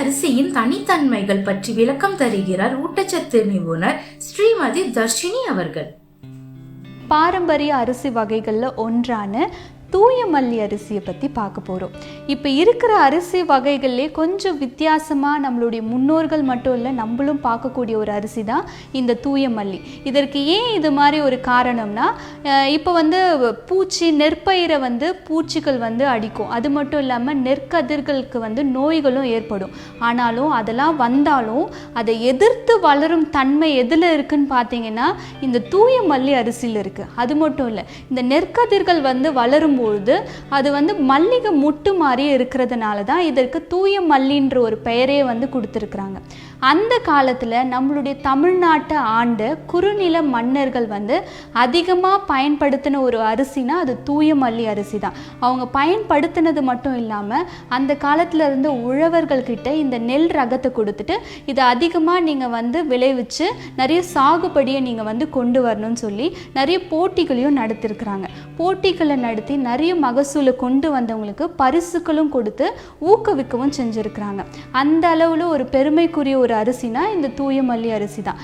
அரிசியின் தனித்தன்மைகள் பற்றி விளக்கம் தருகிறார் ஊட்டச்சத்து நிபுணர் ஸ்ரீமதி தர்ஷினி அவர்கள். பாரம்பரிய அரிசி வகைகளில் ஒன்றான தூய மல்லி அரிசியை பற்றி பார்க்க போகிறோம் இப்போ இருக்கிற அரிசி வகைகள்லேயே கொஞ்சம் வித்தியாசமாக நம்மளுடைய முன்னோர்கள் மட்டும் இல்லை நம்மளும் பார்க்கக்கூடிய ஒரு அரிசி தான் இந்த தூய மல்லி. இதற்கு ஏன் இது மாதிரி ஒரு காரணம்னா இப்போ வந்து பூச்சி நெற்பயிரை வந்து பூச்சிகள் வந்து அடிக்கும். அது மட்டும் இல்லாமல் நெற்கதிர்களுக்கு வந்து நோய்களும் ஏற்படும். ஆனாலும் அதெல்லாம் வந்தாலும் அதை எதிர்த்து வளரும் தன்மை எதில் இருக்குன்னு பார்த்தீங்கன்னா இந்த தூய மல்லி அரிசியில் இருக்குது அது மட்டும் இல்லை இந்த நெற்கதிர்கள் வந்து பொழுது அது வந்து மல்லிகை முட்டு மாதிரி இருக்கிறதுனால தான் இதற்கு தூய மல்லின்ற ஒரு பெயரே வந்து கொடுத்துருக்குறாங்க. அந்த காலத்தில் நம்மளுடைய தமிழ்நாட்டை ஆண்ட குறுநில மன்னர்கள் வந்து அதிகமாக பயன்படுத்தின ஒரு அரிசினா அது தூய மல்லி அரிசி தான். அவங்க பயன்படுத்தினது மட்டும் இல்லாமல் அந்த காலத்தில் இருந்த உழவர்கள்கிட்ட இந்த நெல் ரகத்தை கொடுத்துட்டு இதை அதிகமாக நீங்கள் வந்து விளைவிச்சு நிறைய சாகுபடியை நீங்கள் வந்து கொண்டு வரணும்னு சொல்லி நிறைய போட்டிகளையும் நடத்திருக்கிறாங்க. போட்டிகளை நடத்தி நிறைய மகசூலை கொண்டு வந்தவங்களுக்கு பரிசுகளும் கொடுத்து ஊக்குவிக்கவும் செஞ்சுருக்கிறாங்க. அந்த அளவில் ஒரு பெருமைக்குரிய ஒரு அரிசினா இந்த தூய மல்லி அரிசி தான்